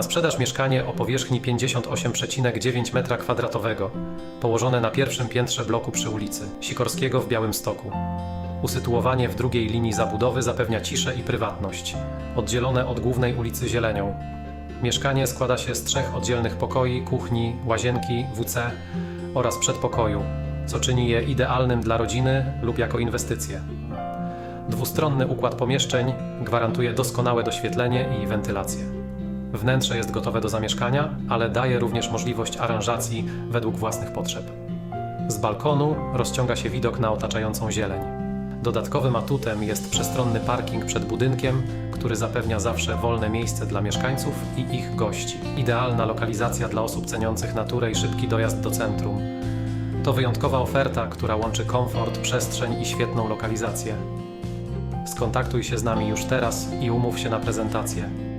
Na sprzedaż mieszkanie o powierzchni 58,9 m2, położone na pierwszym piętrze bloku przy ulicy Sikorskiego w Białymstoku. Usytuowanie w drugiej linii zabudowy zapewnia ciszę i prywatność, oddzielone od głównej ulicy zielenią. Mieszkanie składa się z trzech oddzielnych pokoi, kuchni, łazienki, WC oraz przedpokoju, co czyni je idealnym dla rodziny lub jako inwestycje. Dwustronny układ pomieszczeń gwarantuje doskonałe doświetlenie i wentylację. Wnętrze jest gotowe do zamieszkania, ale daje również możliwość aranżacji według własnych potrzeb. Z balkonu rozciąga się widok na otaczającą zieleń. Dodatkowym atutem jest przestronny parking przed budynkiem, który zapewnia zawsze wolne miejsce dla mieszkańców i ich gości. Idealna lokalizacja dla osób ceniących naturę i szybki dojazd do centrum. To wyjątkowa oferta, która łączy komfort, przestrzeń i świetną lokalizację. Skontaktuj się z nami już teraz i umów się na prezentację.